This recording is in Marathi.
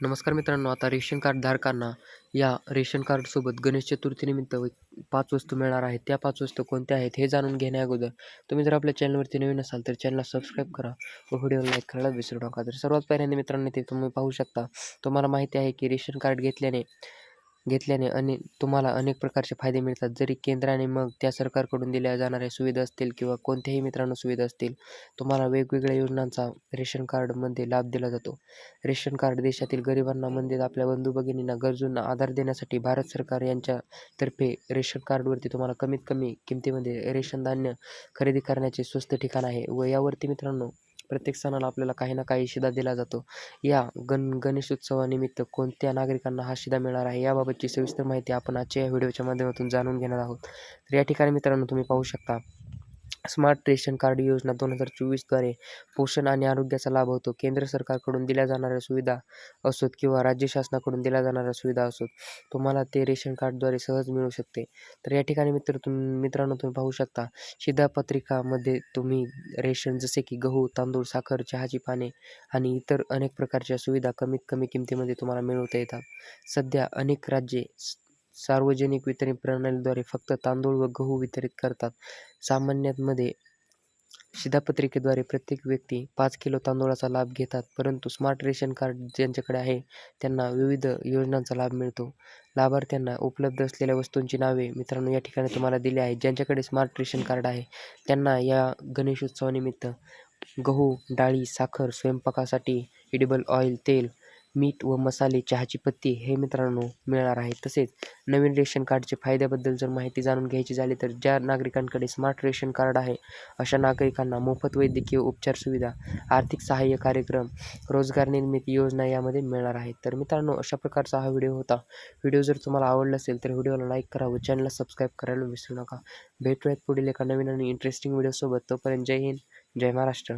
नमस्कार मित्रांनो आता रेशन कार्ड धारकांना या रेशन कार्डसोबत गणेश चतुर्थीनिमित्त व पाच वस्तू मिळणार आहेत. त्या पाच वस्तू कोणत्या आहेत हे जाणून घेण्या अगोदर तुम्ही जर आपल्या चॅनलवरती नवीन असाल तर चॅनलला सबस्क्राईब करा व व्हिडिओ लाईक करायला विसरू नका. तर सर्वात पहिल्यांदा मित्रांनो ते तुम्ही पाहू शकता तुम्हाला माहिती आहे की रेशन कार्ड घेतल्याने घेतल्याने अने तुम्हाला अनेक प्रकारचे फायदे मिळतात. जरी केंद्राने मग त्या सरकारकडून दिल्या जाणाऱ्या सुविधा असतील किंवा कोणत्याही मित्रांनो सुविधा असतील तुम्हाला वेगवेगळ्या योजनांचा रेशन कार्डमध्ये लाभ दिला जातो. रेशन कार्ड देशातील गरिबांना म्हणजेच आपल्या बंधू भगिनींना गरजूंना आधार देण्यासाठी भारत सरकार यांच्यातर्फे रेशन कार्डवरती तुम्हाला कमीत कमी किमतीमध्ये रेशन धान्य खरेदी करण्याचे स्वस्त ठिकाण आहे व यावरती मित्रांनो प्रत्येक सणाला आपल्याला काही ना काही शिदा दिला जातो. या गण गणेशोत्सवानिमित्त कोणत्या नागरिकांना हा शिदा मिळणार आहे याबाबतची सविस्तर माहिती आपण आजच्या या व्हिडिओच्या माध्यमातून जाणून घेणार आहोत. तर या ठिकाणी मित्रांनो तुम्ही पाहू शकता. स्मार्ट रेशन कार्ड योजना दोन हजार चोवीसद्वारे पोषण आणि आरोग्याचा लाभ होतो. केंद्र सरकारकडून दिल्या जाणाऱ्या सुविधा असोत किंवा राज्य शासनाकडून दिल्या जाणाऱ्या सुविधा असोत तुम्हाला ते रेशन कार्डद्वारे सहज मिळू शकते. तर या ठिकाणी मित्र तुम मित्रांनो तुम्ही पाहू शकता शिधापत्रिकामध्ये तुम्ही रेशन जसे की गहू तांदूळ साखर चहाची पाने आणि इतर अनेक प्रकारच्या सुविधा कमीत कमी किमतीमध्ये तुम्हाला मिळवता येतात. सध्या अनेक राज्ये सार्वजनिक वितरण प्रणालीद्वारे फक्त तांदूळ व गहू वितरित करतात. सामान्यांमध्ये शिधापत्रिकेद्वारे प्रत्येक व्यक्ती पाच किलो तांदूळाचा लाभ घेतात परंतु स्मार्ट रेशन कार्ड ज्यांच्याकडे आहे त्यांना विविध योजनांचा लाभ मिळतो. लाभार्थ्यांना उपलब्ध असलेल्या वस्तूंची नावे मित्रांनो या ठिकाणी तुम्हाला दिली आहेत. ज्यांच्याकडे स्मार्ट रेशन कार्ड आहे त्यांना या गणेशोत्सवानिमित्त गहू डाळी साखर स्वयंपाकासाठी इडिबल ऑइल तेल मीठ व मसाले चहाची पत्ती हे मित्रांनो मिळणार आहे. तसेच नवीन रेशन कार्डचे फायद्याबद्दल जर माहिती जाणून घ्यायची झाली तर ज्या नागरिकांकडे स्मार्ट रेशन कार्ड आहे अशा नागरिकांना मोफत वैद्यकीय उपचार सुविधा आर्थिक सहाय्य कार्यक्रम रोजगार निर्मिती योजना यामध्ये मिळणार आहे तर मित्रांनो अशा प्रकारचा हा व्हिडिओ होता. व्हिडिओ जर तुम्हाला आवडला असेल तर व्हिडिओला लाईक करा व चॅनलला सबस्क्राईब करायला विसरू नका. भेटूयात पुढील एका नवीन आणि इंटरेस्टिंग व्हिडिओसोबत. तोपर्यंत जय हिंद जय महाराष्ट्र.